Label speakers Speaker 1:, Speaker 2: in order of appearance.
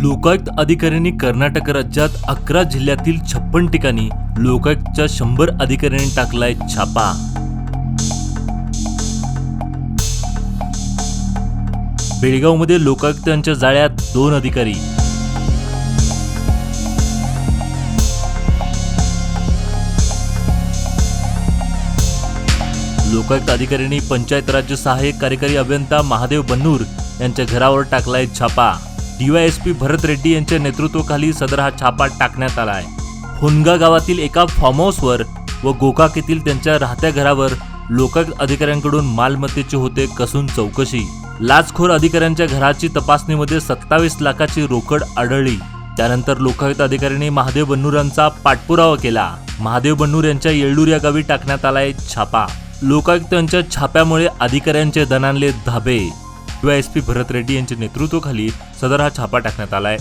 Speaker 1: लोकायुक्त अधिकाऱ्यांनी कर्नाटक राज्यात अकरा जिल्ह्यातील छप्पन ठिकाणी लोकायुक्तच्या शंभर अधिकाऱ्यांनी टाकलाय छापा. बेळगावमध्ये लोकायुक्तांच्या जाळ्यात दोन अधिकारी. लोकायुक्त अधिकाऱ्यांनी पंचायत राज्य सहाय्यक कार्यकारी अभियंता महादेव बन्नूर यांच्या घरावर टाकलाय छापा. डीवायएसपी भरत रेड्डी यांच्या नेतृत्वाखाली सदर हा छापा टाकण्यात आला आहे. होनगा गावातील एका फार्म हाऊसवर व गोकाक येथील त्यांच्या राहत्या घरावर लोकायुक्त अधिकाऱ्यांकडून मालमत्तेचे होते कसून चौकशी. लाचखोर अधिकाऱ्यांच्या घराची तपासणीमध्ये सत्तावीस लाखाची रोकड आढळली. त्यानंतर लोकायुक्त अधिकाऱ्यांनी महादेव बन्नूरांचा पाठपुरावा केला. महादेव बन्नूर यांच्या येळूर या गावी टाकण्यात आलाय छापा. लोकायुक्तांच्या छाप्यामुळे अधिकाऱ्यांचे दणानले धाबे. डीवायएसपी भरत रेड्डी यांच्या नेतृत्वाखाली सदर हा छापा टाकण्यात आलाय.